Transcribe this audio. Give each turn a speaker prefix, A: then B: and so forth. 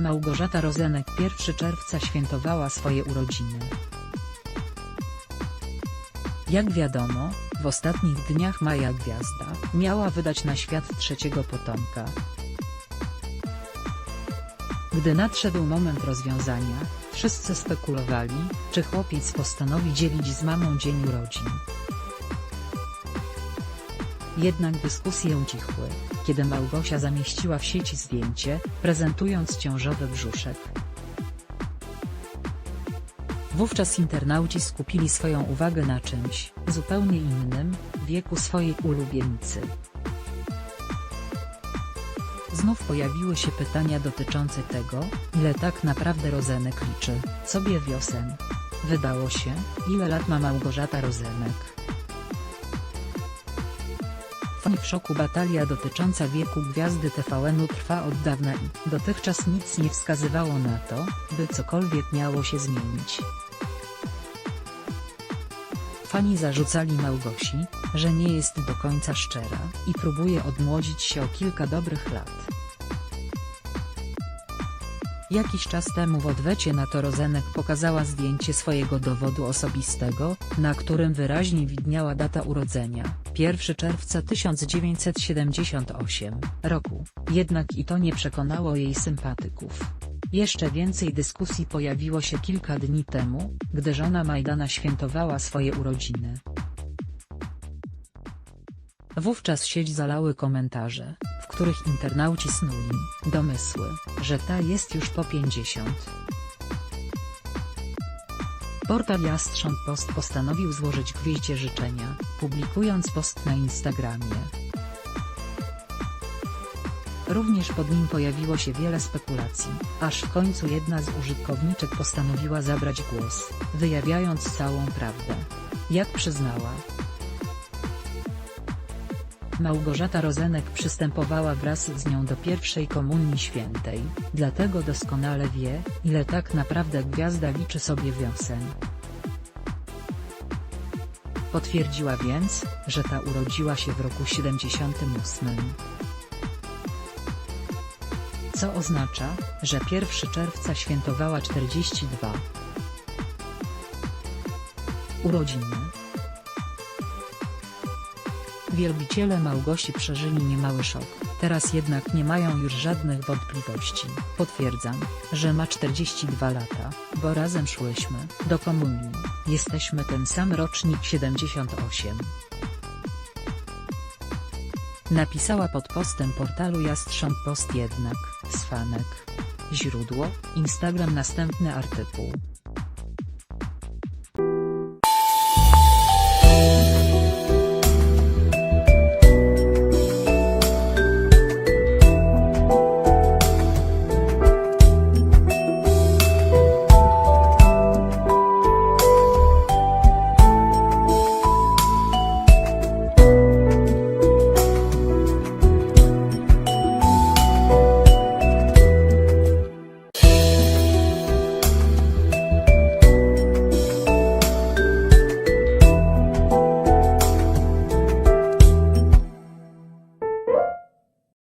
A: Małgorzata Rozenek 1 czerwca świętowała swoje urodziny. Jak wiadomo, w ostatnich dniach Maja Gwiazda miała wydać na świat trzeciego potomka. Gdy nadszedł moment rozwiązania, wszyscy spekulowali, czy chłopiec postanowi dzielić z mamą dzień urodzin. Jednak dyskusje ucichły, kiedy Małgosia zamieściła w sieci zdjęcie, prezentując ciążowy brzuszek. Wówczas internauci skupili swoją uwagę na czymś zupełnie innym, wieku swojej ulubienicy. Znów pojawiły się pytania dotyczące tego, ile tak naprawdę Rozenek liczy, sobie wiosen. Wydało się, ile lat ma Małgorzata Rozenek. Fani w szoku batalia dotycząca wieku gwiazdy TVN-u trwa od dawna i dotychczas nic nie wskazywało na to, by cokolwiek miało się zmienić. Fani zarzucali Małgosi, że nie jest do końca szczera i próbuje odmłodzić się o kilka dobrych lat. Jakiś czas temu w odwecie na to Rozenek pokazała zdjęcie swojego dowodu osobistego, na którym wyraźnie widniała data urodzenia, 1 czerwca 1978 roku, jednak i to nie przekonało jej sympatyków. Jeszcze więcej dyskusji pojawiło się kilka dni temu, gdy żona Majdana świętowała swoje urodziny. Wówczas sieć zalały komentarze, w których internauci snuli domysły, że ta jest już po 50. Portal Jastrząb Post postanowił złożyć gwieździe życzenia, publikując post na Instagramie. Również pod nim pojawiło się wiele spekulacji, aż w końcu jedna z użytkowniczek postanowiła zabrać głos, wyjawiając całą prawdę. Jak przyznała, Małgorzata Rozenek przystępowała wraz z nią do pierwszej komunii świętej, dlatego doskonale wie, ile tak naprawdę gwiazda liczy sobie wiosen. Potwierdziła więc, że ta urodziła się w roku 78. Co oznacza, że 1 czerwca świętowała 42 urodziny. Wielbiciele Małgosi przeżyli niemały szok, teraz jednak nie mają już żadnych wątpliwości. Potwierdzam, że ma 42 lata, bo razem szłyśmy do komunii. Jesteśmy ten sam rocznik 78. Napisała pod postem portalu Jastrząb Post jednak, z fanek. Źródło, Instagram Następny artykuł.